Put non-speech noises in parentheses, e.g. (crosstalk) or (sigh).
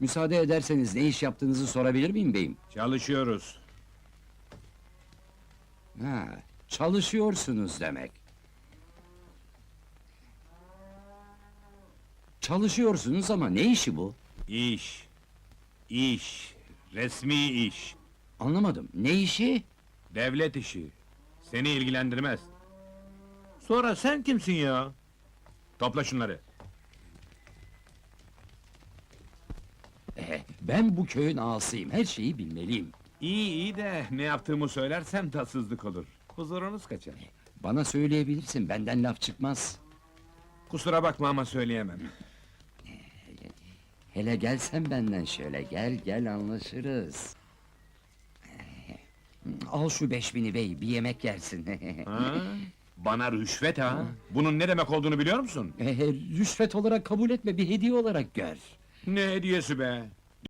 Müsaade ederseniz ne iş yaptığınızı sorabilir miyim beyim? Çalışıyoruz. Ha, çalışıyorsunuz demek. Çalışıyorsunuz ama ne işi bu? İş. İş. Resmi iş. Anlamadım. Ne işi? Devlet işi. Seni ilgilendirmez. Sonra sen kimsin ya? Topla şunları. Ben bu köyün ağasıyım. Her şeyi bilmeliyim. İyi iyi de ne yaptığımı söylersem tatsızlık olur. Huzurunuz kaçar. Bana söyleyebilirsin. Benden laf çıkmaz. Kusura bakma ama söyleyemem. Hele gelsen benden şöyle. Gel gel anlaşırız. Eh, Al şu beş bini bey, bir yemek yersin. (laughs) Ha? Bana rüşvet ha? Bunun ne demek olduğunu biliyor musun? Eh, Rüşvet olarak kabul etme, bir hediye olarak gör. Ne hediyesi be?